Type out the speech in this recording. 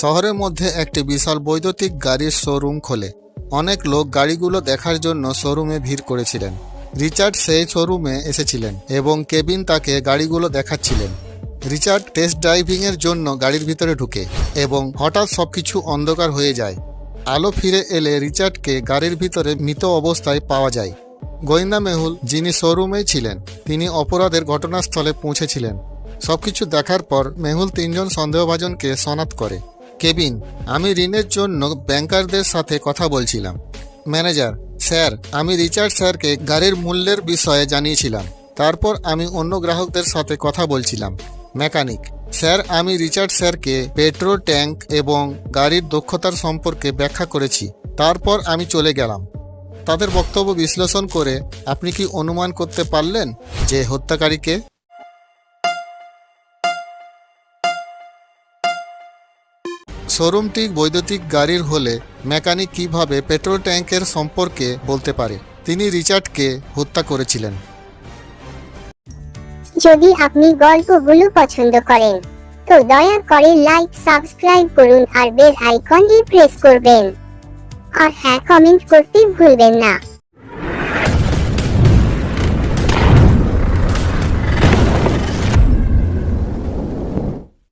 শহরের মধ্যে একটি বিশাল বৈদ্যুতিক গাড়ির শোরুম খোলে। অনেক লোক গাড়িগুলো দেখার জন্য শোরুমে ভিড় করেছিলেন। রিচার্ড সেই শোরুমে এসেছিলেন এবং কেবিন তাকে গাড়িগুলো দেখাচ্ছিলেন। রিচার্ড টেস্ট ড্রাইভিংয়ের জন্য গাড়ির ভিতরে ঢুকে এবং হঠাৎ সবকিছু অন্ধকার হয়ে যায়। আলো ফিরে এলে রিচার্ডকে গাড়ির ভিতরে মৃত অবস্থায় পাওয়া যায়। গোয়েন্দা মেহুল, যিনি শোরুমেই ছিলেন, তিনি অপরাধের ঘটনাস্থলে পৌঁছেছিলেন। সবকিছু দেখার পর মেহুল তিনজন সন্দেহভাজনকে শনাক্ত করে। কেবিন, আমি ঋণের জন্য ব্যাংকারদের সাথে কথা বলছিলাম। ম্যানেজার, স্যার, আমি রিচার্ড স্যারকে গাড়ির মূল্যের বিষয়ে জানিয়েছিলাম। তারপর আমি অন্য গ্রাহকদের সাথে কথা বলছিলাম। মেকানিক, স্যার, আমি রিচার্ড স্যারকে পেট্রোল ট্যাঙ্ক এবং গাড়ির দক্ষতার সম্পর্কে ব্যাখ্যা করেছি। তারপর আমি চলে গেলাম। তাদের বক্তব্য বিশ্লেষণ করে আপনি কি অনুমান করতে পারলেন যে হত্যাকারীকে? শোরুমটি বৈদ্যুতিক গাড়ির হলে মেকানিক কীভাবে পেট্রোল ট্যাঙ্কের সম্পর্কে বলতে পারে, তিনি রিচার্ডকে হত্যা করেছিলেন। যদি আপনি গল্পগুলো পছন্দ করেন, তো দয়া করে লাইক, সাবস্ক্রাইব করুন আর বেল আইকনটি প্রেস করবেন। আর হ্যাঁ কমেন্ট করতে ভুলবেন না।